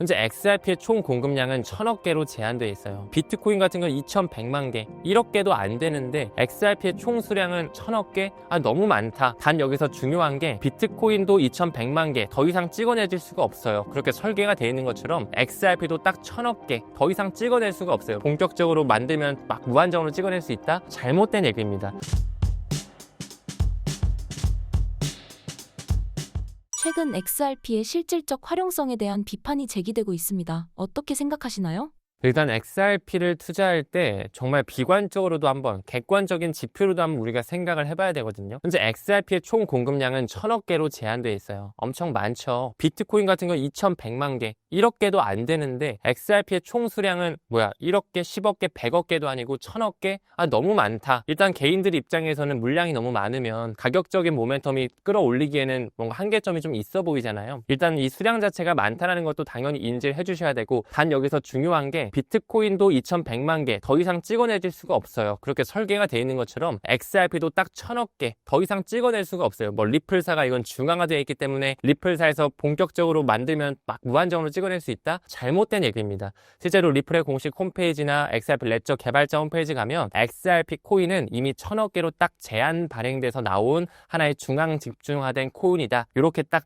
현재 XRP의 총 공급량은 천억 개로 제한되어 있어요. 비트코인 같은 건 2,100만 개, 1억 개도 안 되는데 XRP의 총 수량은 천억 개? 아 너무 많다. 단 여기서 중요한 게 비트코인도 2,100만 개, 더 이상 찍어내질 수가 없어요. 그렇게 설계가 되어 있는 것처럼 XRP도 딱 천억 개, 더 이상 찍어낼 수가 없어요. 본격적으로 만들면 막 무한정으로 찍어낼 수 있다? 잘못된 얘기입니다. 최근 XRP의 실질적 활용성에 대한 비판이 제기되고 있습니다. 어떻게 생각하시나요? 일단 XRP를 투자할 때 정말 비관적으로도 한번 객관적인 지표로도 한번 우리가 생각을 해봐야 되거든요. 현재 XRP의 총 공급량은 천억 개로 제한되어 있어요. 엄청 많죠. 비트코인 같은 건 2,100만 개, 1억 개도 안 되는데 XRP의 총 수량은 뭐야? 1억 개, 10억 개, 100억 개도 아니고 천억 개? 아 너무 많다. 일단 개인들 입장에서는 물량이 너무 많으면 가격적인 모멘텀이 끌어올리기에는 뭔가 한계점이 좀 있어 보이잖아요. 일단 이 수량 자체가 많다라는 것도 당연히 인지를 해주셔야 되고 단 여기서 중요한 게 비트코인도 2,100만 개 더 이상 찍어내질 수가 없어요. 그렇게 설계가 되어 있는 것처럼 XRP도 딱 천억 개 더 이상 찍어낼 수가 없어요. 뭐 리플사가 이건 중앙화되어 있기 때문에 리플사에서 본격적으로 만들면 막 무한정으로 찍어낼 수 있다? 잘못된 얘기입니다. 실제로 리플의 공식 홈페이지나 XRP 레저 개발자 홈페이지 가면 XRP 코인은 이미 천억 개로 딱 제한 발행돼서 나온 하나의 중앙 집중화된 코인이다. 이렇게 딱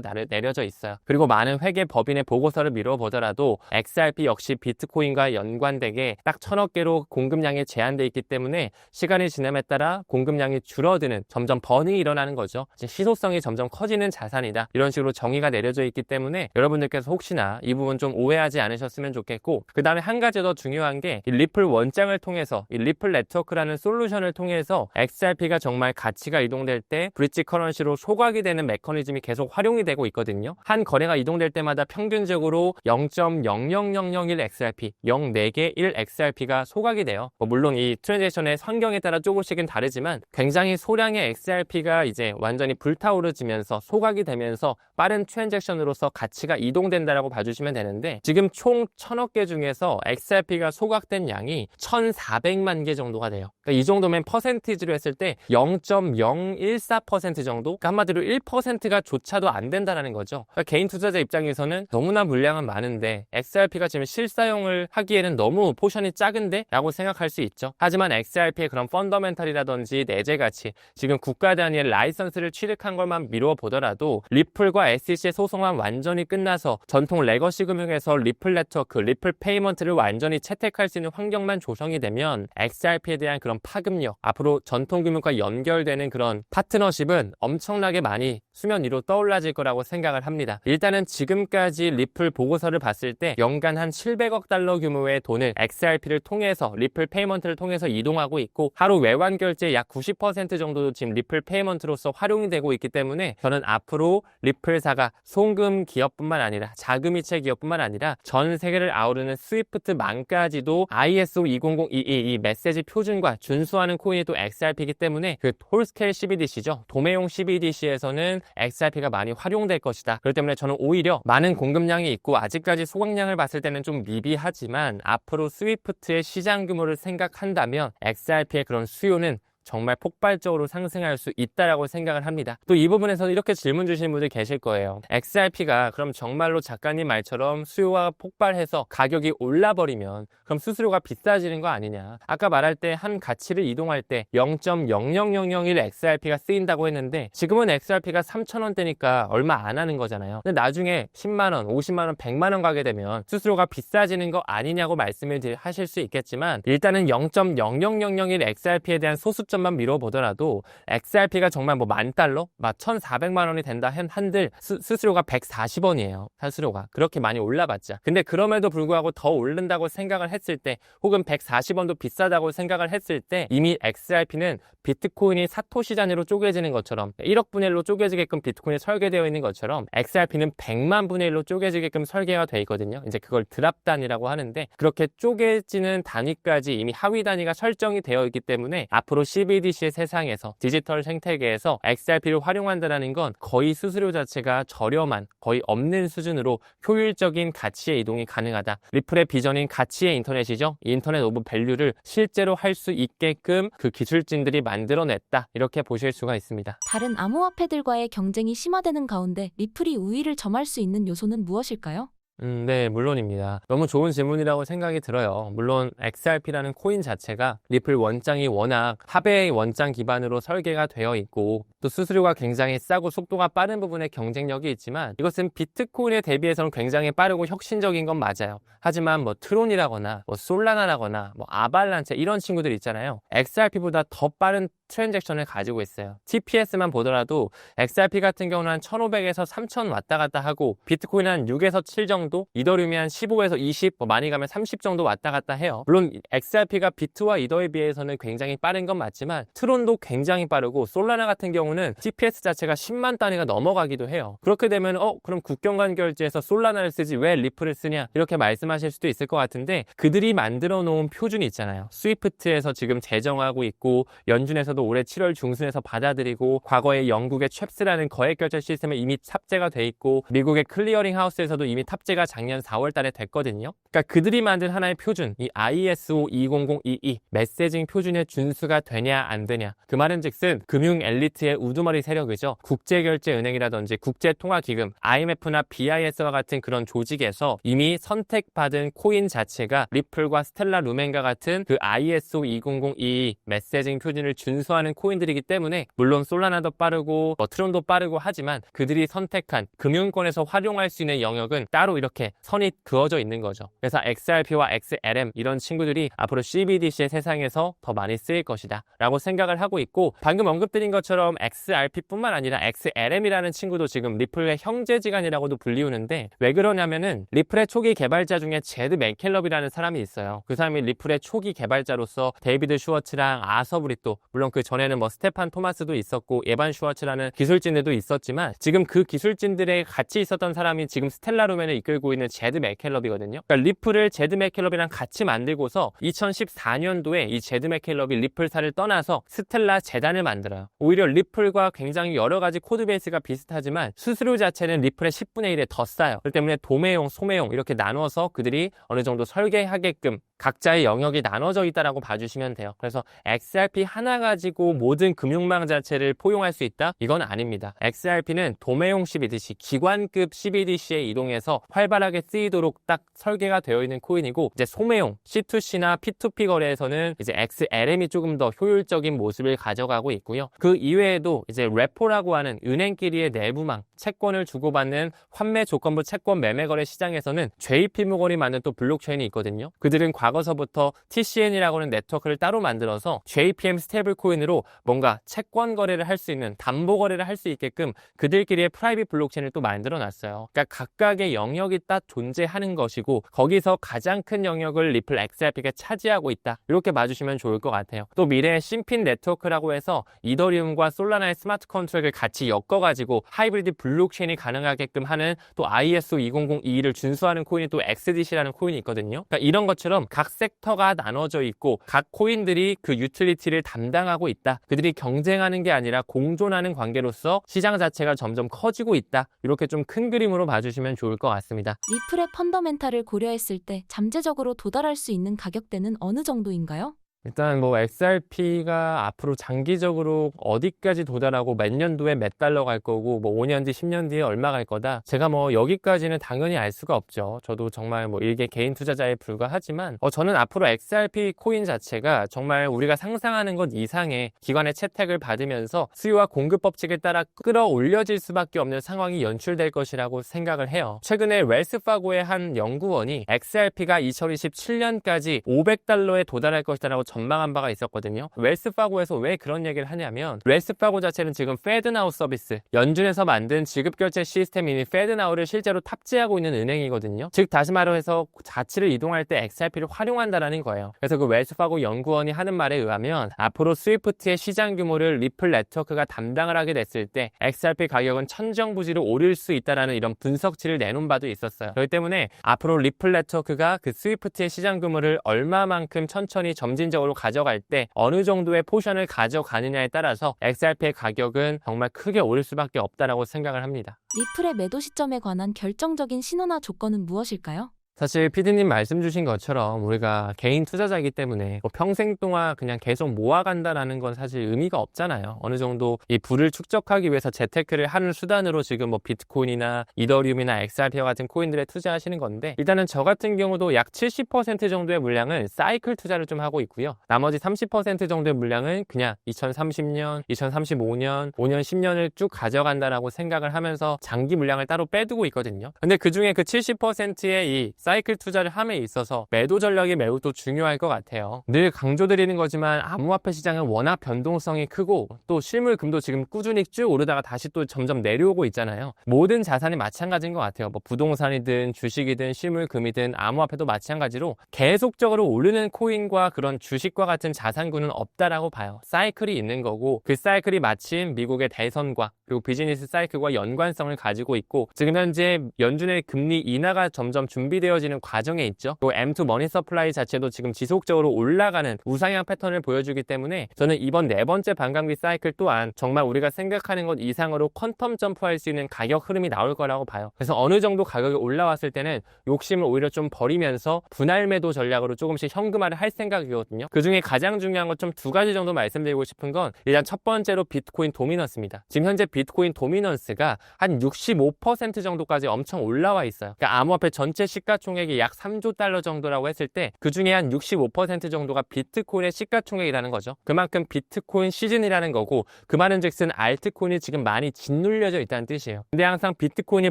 나르- 내려져 있어요. 그리고 많은 회계 법인의 보고서를 미뤄보더라도 XRP 역시 비트 코인과 연관되게 딱 천억 개로 공급량이 제한돼 있기 때문에 시간이 지남에 따라 공급량이 줄어드는 점점 버닝이 일어나는 거죠. 시소성이 점점 커지는 자산이다. 이런 식으로 정의가 내려져 있기 때문에 여러분들께서 혹시나 이 부분 좀 오해하지 않으셨으면 좋겠고 그 다음에 한 가지 더 중요한 게이 리플 원장을 통해서 이 리플 네트워크라는 솔루션을 통해서 XRP가 정말 가치가 이동될 때 브릿지 커런시로 소각이 되는 메커니즘이 계속 활용이 되고 있거든요. 한 거래가 이동될 때마다 평균적으로 0.00001 XRP, 0.4개 1 XRP가 소각이 돼요. 뭐 물론 이 트랜잭션의 환경에 따라 조금씩은 다르지만 굉장히 소량의 XRP가 이제 완전히 불타오르지면서 소각이 되면서 빠른 트랜잭션으로서 가치가 이동된다라고 봐주시면 되는데 지금 총 천억 개 중에서 XRP가 소각된 양이 1,400만 개 정도가 돼요. 그러니까 이 정도면 퍼센티지로 했을 때 0.014% 정도? 그러니까 한마디로 1%가 조차도 안 된다는 거죠. 그러니까 개인 투자자 입장에서는 너무나 물량은 많은데 XRP가 지금 실사용 을 하기에는 너무 포션이 작은데? 라고 생각할 수 있죠. 하지만 XRP의 그런 펀더멘탈이라든지 내재 가치, 지금 국가 단위의 라이선스를 취득한 것만 미루어 보더라도 리플과 SEC의 소송만 완전히 끝나서 전통 레거시 금융에서 리플 네트워크, 리플 페이먼트를 완전히 채택할 수 있는 환경만 조성이 되면 XRP에 대한 그런 파급력, 앞으로 전통 금융과 연결되는 그런 파트너십은 엄청나게 많이 수면 위로 떠올라질 거라고 생각을 합니다. 일단은 지금까지 리플 보고서를 봤을 때 연간 한 700억 달러 규모의 돈을 XRP를 통해서 리플 페이먼트를 통해서 이동하고 있고 하루 외환 결제 약90% 정도도 지금 리플 페이먼트로서 활용이 되고 있기 때문에 저는 앞으로 리플사가 송금 기업뿐만 아니라 자금이체 기업뿐만 아니라 전 세계를 아우르는 스위프트만까지도 ISO 20022 이 메시지 표준과 준수하는 코인이 또 XRP이기 때문에 그 홀스케일 CBDC죠. 도매용 CBDC에서는 XRP가 많이 활용될 것이다. 그렇기 때문에 저는 오히려 많은 공급량이 있고 아직까지 소각량을 봤을 때는 좀 미비 하지만 앞으로 스위프트의 시장 규모를 생각한다면 XRP의 그런 수요는 정말 폭발적으로 상승할 수 있다라고 생각을 합니다. 또 이 부분에서 이렇게 질문 주시는 분들 계실 거예요. XRP가 그럼 정말로 작가님 말처럼 수요가 폭발해서 가격이 올라버리면 그럼 수수료가 비싸지는 거 아니냐. 아까 말할 때 한 가치를 이동할 때 0.00001 XRP가 쓰인다고 했는데 지금은 XRP가 3,000원대니까 얼마 안 하는 거잖아요. 근데 나중에 10만원, 50만원, 100만원 가게 되면 수수료가 비싸지는 거 아니냐고 말씀을 드- 하실 수 있겠지만 일단은 0.00001 XRP에 대한 소수 점만 미뤄보더라도 XRP가 정말 뭐 만 달러? 막 1,400만 원이 된다 한 한들 수, 수수료가 140원이에요. 수수료가. 그렇게 많이 올라봤자. 근데 그럼에도 불구하고 더 오른다고 생각을 했을 때 혹은 140원도 비싸다고 생각을 했을 때 이미 XRP는 비트코인이 사토시 단위로 쪼개지는 것처럼 1억 분의 1로 쪼개지게끔 비트코인이 설계되어 있는 것처럼 XRP는 100만 분의 1로 쪼개지게끔 설계가 돼 있거든요. 이제 그걸 드랍 단위라고 하는데 그렇게 쪼개지는 단위까지 이미 하위 단위가 설정이 되어 있기 때문에 앞으로 CBDC의 세상에서 디지털 생태계에서 XRP를 활용한다는 건 거의 수수료 자체가 저렴한 거의 없는 수준으로 효율적인 가치의 이동이 가능하다. 리플의 비전인 가치의 인터넷이죠. 인터넷 오브 밸류를 실제로 할 수 있게끔 그 기술진들이 만들어냈다. 이렇게 보실 수가 있습니다. 다른 암호화폐들과의 경쟁이 심화되는 가운데 리플이 우위를 점할 수 있는 요소는 무엇일까요? 음, 네, 물론입니다. 너무 좋은 질문이라고 생각이 들어요. 물론 XRP라는 코인 자체가 리플 원장이 워낙 하베의 원장 기반으로 설계가 되어 있고 또 수수료가 굉장히 싸고 속도가 빠른 부분에 경쟁력이 있지만 이것은 비트코인에 대비해서는 굉장히 빠르고 혁신적인 건 맞아요. 하지만 뭐 트론이라거나 뭐 솔라나라거나 뭐 아발란체 이런 친구들 있잖아요. XRP보다 더 빠른 트랜잭션을 가지고 있어요. TPS만 보더라도 XRP 같은 경우는 한 1500에서 3000 왔다 갔다 하고 비트코인은 한 6에서 7 정도, 이더리움이 한 15에서 20, 뭐 많이 가면 30 정도 왔다 갔다 해요. 물론 XRP가 비트와 이더에 비해서는 굉장히 빠른 건 맞지만 트론도 굉장히 빠르고 솔라나 같은 경우는 TPS 자체가 10만 단위가 넘어가기도 해요. 그렇게 되면 어 그럼 국경 간 결제에서 솔라나를 쓰지 왜 리플을 쓰냐 이렇게 말씀하실 수도 있을 것 같은데 그들이 만들어 놓은 표준이 있잖아요. 스위프트에서 지금 제정하고 있고 연준에서도 올해 7월 중순에서 받아들이고 과거에 영국의 쳄스라는 거액 결제 시스템에 이미 탑재가 돼 있고 미국의 클리어링 하우스에서도 이미 탑재 가 작년 4월 달에 됐거든요. 그러니까 그들이 만든 하나의 표준, 이 ISO 20022 메시징 표준의 준수가 되냐 안 되냐. 그 말은즉슨 금융 엘리트의 우두머리 세력이죠. 국제결제은행이라든지 국제통화기금, IMF나 BIS와 같은 그런 조직에서 이미 선택받은 코인 자체가 리플과 스텔라 루멘과 같은 그 ISO 20022 메시징 표준을 준수하는 코인들이기 때문에 물론 솔라나도 빠르고 뭐 트론도 빠르고 하지만 그들이 선택한 금융권에서 활용할 수 있는 영역은 따로 이렇게 선이 그어져 있는 거죠. 그래서 XRP와 XLM 이런 친구들이 앞으로 CBDC의 세상에서 더 많이 쓰일 것이다 라고 생각을 하고 있고 방금 언급드린 것처럼 XRP뿐만 아니라 XLM이라는 친구도 지금 리플의 형제지간이라고도 불리우는데 왜 그러냐면은 리플의 초기 개발자 중에 제드 맥켈럽이라는 사람이 있어요. 그 사람이 리플의 초기 개발자로서 데이비드 슈워츠랑 아서 브리또 물론 그 전에는 뭐 스테판 토마스도 있었고 에반 슈워츠라는 기술진들도 있었지만 지금 그 기술진들의 같이 있었던 사람이 지금 스텔라 루멘을 이끌 고 있는 제드 맥켈럽이거든요. 그러니까 리플을 제드 맥켈럽이랑 같이 만들고서 2014년도에 이 제드 맥켈럽이 리플사를 떠나서 스텔라 재단을 만들어요. 오히려 리플과 굉장히 여러 가지 코드 베이스가 비슷하지만 수수료 자체는 리플의 10분의 1에 더 싸요. 그렇기 때문에 도매용, 소매용 이렇게 나누어서 그들이 어느 정도 설계하게끔 각자의 영역이 나눠져 있다라고 봐주시면 돼요. 그래서 XRP 하나 가지고 모든 금융망 자체를 포용할 수 있다? 이건 아닙니다. XRP는 도매용 CBDC, 기관급 CBDC에 이동해서 활발하게 쓰이도록 딱 설계가 되어 있는 코인이고 이제 소매용 C2C나 P2P 거래에서는 이제 XLM이 조금 더 효율적인 모습을 가져가고 있고요. 그 이외에도 이제 레포라고 하는 은행끼리의 내부망, 채권을 주고받는 환매 조건부 채권 매매 거래 시장에서는 JP 모건이 만든 또 블록체인이 있거든요. 그들은 과 거서부터 TCN이라고 하는 네트워크를 따로 만들어서 JPM 스테이블 코인으로 뭔가 채권 거래를 할 수 있는 담보 거래를 할 수 있게끔 그들끼리의 프라이빗 블록체인을 또 만들어 놨어요. 그러니까 각각의 영역이 딱 존재하는 것이고 거기서 가장 큰 영역을 리플 XRP가 차지하고 있다. 이렇게 봐주시면 좋을 것 같아요. 또 미래의 심핀 네트워크라고 해서 이더리움과 솔라나의 스마트 컨트랙을 같이 엮어가지고 하이브리드 블록체인이 가능하게끔 하는 또 ISO 2002를 준수하는 코인이 또 XDC라는 코인이 있거든요. 그러니까 이런 것처럼 각 섹터가 나눠져 있고 각 코인들이 그 유틸리티를 담당하고 있다. 그들이 경쟁하는 게 아니라 공존하는 관계로서 시장 자체가 점점 커지고 있다. 이렇게 좀 큰 그림으로 봐주시면 좋을 것 같습니다. 리플의 펀더멘탈을 고려했을 때 잠재적으로 도달할 수 있는 가격대는 어느 정도인가요? 일단 뭐 XRP가 앞으로 장기적으로 어디까지 도달하고 몇 년도에 몇 달러 갈 거고 뭐 5년 뒤, 10년 뒤에 얼마 갈 거다. 제가 뭐 여기까지는 당연히 알 수가 없죠. 저도 정말 뭐 일개 개인 투자자에 불과하지만 어 저는 앞으로 XRP 코인 자체가 정말 우리가 상상하는 것 이상의 기관의 채택을 받으면서 수요와 공급 법칙에 따라 끌어올려질 수밖에 없는 상황이 연출될 것이라고 생각을 해요. 최근에 웰스파고의 한 연구원이 XRP가 2027년까지 500달러에 도달할 것이다라고 전망한 바가 있었거든요. 웰스파고에서 왜 그런 얘기를 하냐면 웰스파고 자체는 지금 페드나우 서비스 연준에서 만든 지급결제 시스템인 페드나우를 실제로 탑재하고 있는 은행이거든요. 즉 다시 말해서 자치를 이동할 때 XRP를 활용한다라는 거예요. 그래서 그 웰스파고 연구원이 하는 말에 의하면 앞으로 스위프트의 시장 규모를 리플 네트워크가 담당을 하게 됐을 때 XRP 가격은 천정부지로 오를 수 있다라는 이런 분석치를 내놓은 바도 있었어요. 그렇기 때문에 앞으로 리플 네트워크가 그 스위프트의 시장 규모를 얼마만큼 천천히 점진적으로 가져갈 때 어느 정도의 포션을 가져가느냐에 따라서 XRP의 가격은 정말 크게 오를 수밖에 없다라고 생각을 합니다. 리플의 매도 시점에 관한 결정적인 신호나 조건은 무엇일까요? 사실 피디님 말씀 주신 것처럼 우리가 개인 투자자이기 때문에 뭐 평생 동안 그냥 계속 모아간다라는 건 사실 의미가 없잖아요. 어느 정도 이 부를 축적하기 위해서 재테크를 하는 수단으로 지금 뭐 비트코인이나 이더리움이나 XRP와 같은 코인들에 투자하시는 건데 일단은 저 같은 경우도 약 70% 정도의 물량은 사이클 투자를 좀 하고 있고요. 나머지 30% 정도의 물량은 그냥 2030년, 2035년, 5년, 10년을 쭉 가져간다라고 생각을 하면서 장기 물량을 따로 빼두고 있거든요. 근데 그 중에 그 70%의 이 사이클 투자를 함에 있어서 매도 전략이 매우 또 중요할 것 같아요. 늘 강조드리는 거지만 암호화폐 시장은 워낙 변동성이 크고 또 실물금도 지금 꾸준히 쭉 오르다가 다시 또 점점 내려오고 있잖아요. 모든 자산이 마찬가지인 것 같아요. 뭐 부동산이든 주식이든 실물금이든 암호화폐도 마찬가지로 계속적으로 오르는 코인과 그런 주식과 같은 자산군은 없다라고 봐요. 사이클이 있는 거고 그 사이클이 마침 미국의 대선과 그리고 비즈니스 사이클과 연관성을 가지고 있고 지금 현재 연준의 금리 인하가 점점 준비되어 지는 과정에 있죠. 그리고 M2 머니 서플라이 자체도 지금 지속적으로 올라가는 우상향 패턴을 보여주기 때문에 저는 이번 네 번째 반감기 사이클 또한 정말 우리가 생각하는 것 이상으로 퀀텀 점프할 수 있는 가격 흐름이 나올 거라고 봐요. 그래서 어느 정도 가격이 올라왔을 때는 욕심을 오히려 좀 버리면서 분할 매도 전략으로 조금씩 현금화를 할 생각이거든요. 그 중에 가장 중요한 것 좀 두 가지 정도 말씀드리고 싶은 건 일단 첫 번째로 비트코인 도미넌스입니다. 지금 현재 비트코인 도미넌스가 한 65% 정도까지 엄청 올라와 있어요. 그러니까 암호화폐 전체 시가 총액이 약 3조 달러 정도라고 했을 때 그 중에 한 65% 정도가 비트코인의 시가총액이라는 거죠. 그만큼 비트코인 시즌이라는 거고 그 말은즉슨 알트코인이 지금 많이 짓눌려져 있다는 뜻이에요. 근데 항상 비트코인이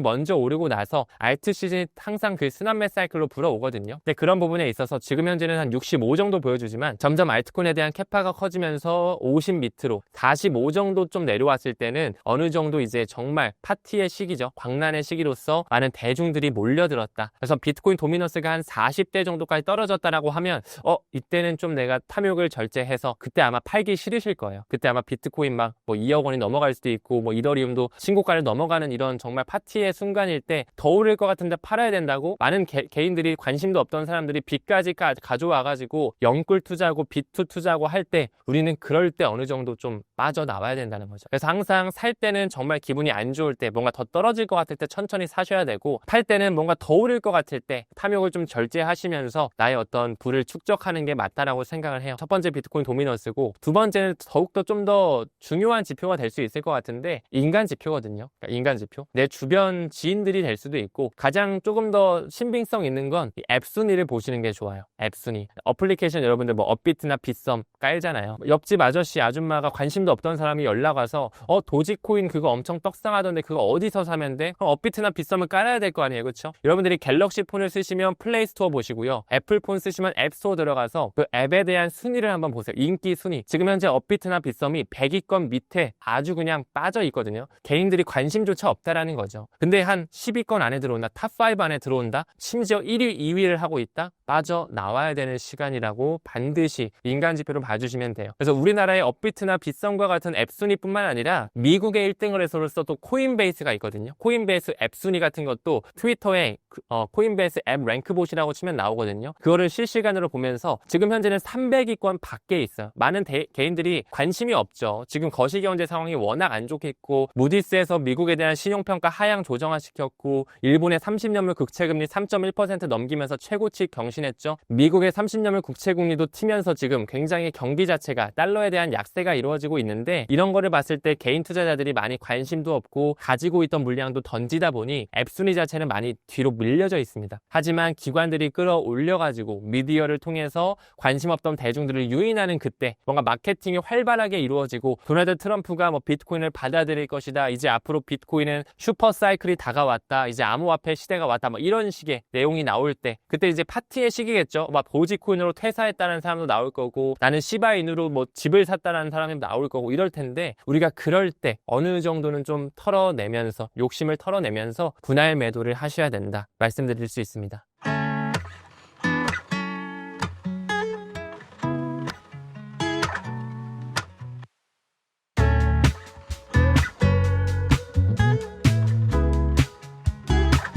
먼저 오르고 나서 알트 시즌이 항상 그 스난매 사이클로 불어오거든요. 근데 그런 부분에 있어서 지금 현재는 한 65 정도 보여주지만 점점 알트코인에 대한 캐파가 커지면서 50 밑으로 45 정도 좀 내려왔을 때는 어느 정도 이제 정말 파티의 시기죠. 광란의 시기로서 많은 대중들이 몰려들었다. 그래서 비트 코인 도미너스가 한 40대 정도까지 떨어졌다라고 하면 어 이때는 좀 내가 탐욕을 절제해서 그때 아마 팔기 싫으실 거예요. 그때 아마 비트코인 막 뭐 2억 원이 넘어갈 수도 있고 뭐 이더리움도 신고가를 넘어가는 이런 정말 파티의 순간일 때 더 오를 것 같은데 팔아야 된다고 많은 개, 개인들이 관심도 없던 사람들이 빚까지 가, 가져와가지고 영꿀 투자하고 비투 투자하고 할 때 우리는 그럴 때 어느 정도 좀 빠져나와야 된다는 거죠. 그래서 항상 살 때는 정말 기분이 안 좋을 때 뭔가 더 떨어질 것 같을 때 천천히 사셔야 되고 팔 때는 뭔가 더 오를 것 같을 때 탐욕을 좀 절제하시면서 나의 어떤 부를 축적하는 게 맞다라고 생각을 해요. 첫 번째 비트코인 도미너스고 두 번째는 더욱더 좀 더 중요한 지표가 될 수 있을 것 같은데 인간 지표거든요. 그러니까 인간 지표. 내 주변 지인들이 될 수도 있고 가장 조금 더 신빙성 있는 건 앱 순위를 보시는 게 좋아요. 앱 순위. 어플리케이션 여러분들 뭐 업비트나 빗썸 깔잖아요. 옆집 아저씨 아줌마가 관심도 없던 사람이 연락 와서 어 도지코인 그거 엄청 떡상하던데 그거 어디서 사면 돼? 그럼 업비트나 빗썸을 깔아야 될 거 아니에요, 그렇죠? 여러분들이 갤럭시 폰을 쓰시면 플레이 스토어 보시고요. 애플 폰 쓰시면 앱 스토어 들어가서 그 앱에 대한 순위를 한번 보세요. 인기 순위. 지금 현재 업비트나 빗썸이 100위권 밑에 아주 그냥 빠져 있거든요. 개인들이 관심조차 없다라는 거죠. 근데 한 10위권 안에 들어온다, 탑5 안에 들어온다, 심지어 1위, 2위를 하고 있다, 빠져 나와야 되는 시간이라고 반드시 인간 지표로 봐주시면 돼요. 그래서 우리나라의 업비트나 빗썸과 같은 앱 순위뿐만 아니라 미국의 1등을 해서로서 또 코인베이스가 있거든요. 코인베이스 앱 순위 같은 것도 트위터에 그, 어, 코인베이스 앱 랭크봇이라고 치면 나오거든요. 그거를 실시간으로 보면서 지금 현재는 300위권 밖에 있어요. 많은 대- 개인들이 관심이 없죠. 지금 거시경제 상황이 워낙 안 좋겠고 무디스에서 미국에 대한 신용평가 하향 조정화 시켰고 일본의 30년물 국채금리 3.1% 넘기면서 최고치 경신했죠. 미국의 30년물 국채금리도 튀면서 지금 굉장히 경기 자체가 달러에 대한 약세가 이루어지고 있는데 이런 거를 봤을 때 개인 투자자들이 많이 관심도 없고 가지고 있던 물량도 던지다 보니 앱 순위 자체는 많이 뒤로 밀려져 있습니다. 하지만 기관들이 끌어올려가지고 미디어를 통해서 관심 없던 대중들을 유인하는 그때 뭔가 마케팅이 활발하게 이루어지고 도널드 트럼프가 뭐 비트코인을 받아들일 것이다. 이제 앞으로 비트코인은 슈퍼 사이클이 다가왔다. 이제 암호화폐 시대가 왔다. 뭐 이런 식의 내용이 나올 때 그때 이제 파티의 시기겠죠. 막 도지코인으로 퇴사했다는 사람도 나올 거고 나는 시바인으로 뭐 집을 샀다는 사람이 나올 거고 이럴 텐데 우리가 그럴 때 어느 정도는 좀 털어내면서 욕심을 털어내면서 분할 매도를 하셔야 된다 말씀드릴 수 있습니다.